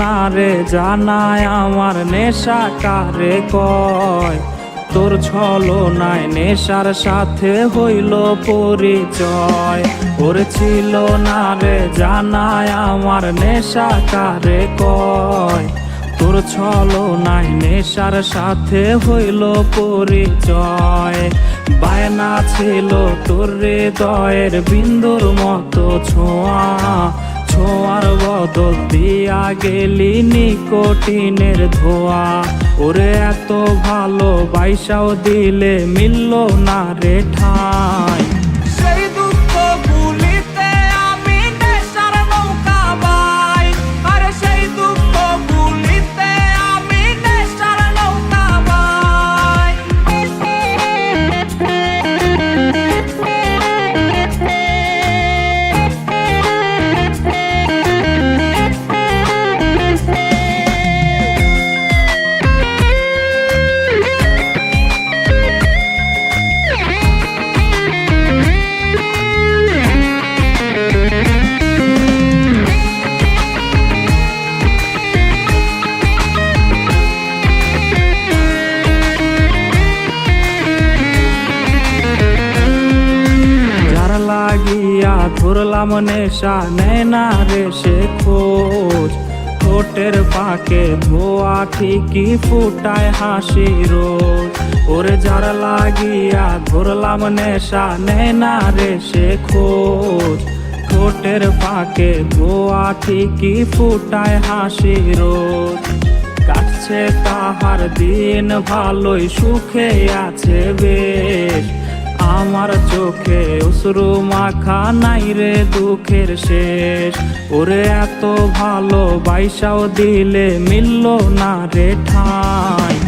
না রে জানায় আমার নেশা কারে কয়। তোর ছলো নাই নেশার সাথে হইল পরিচয়। ওর ছিল না রে জানায় আমার নেশা কারে কয়। তোর ছলো নাই নেশার সাথে হইল পরিচয়। বায়না ছিল তোর হৃদয়ের বিন্দুর মতো ছোঁয়া। ছোঁয়ার বদল দিয়া গেলি নিকোটিনের ধোয়া। ওরে এত ভালো বাইসাও দিলে মিলল না রে ঠাই। লাগিয়া ধরলাম নেশা, নেয় না রে সে খোঁজ। ঠোঁটের পাকে ধোয়া ঠিকই ফুটায় হাসি রোজ। ওরে যার লাগিয়া ধরলাম নেশা, নেয় না রে সে খোঁজ। ঠোঁটের পাকে ধোয়া ঠিকই ফুটায় হাসি রোজ। কাটছে তাহার দিন, ভালোই সুখে আছে বেশ। আমার চোখে অশ্রু মাখা নাই রে দুঃখের শেষ। ওরে এত ভালো বাইসাও দিলে মিলল না রে ঠাই।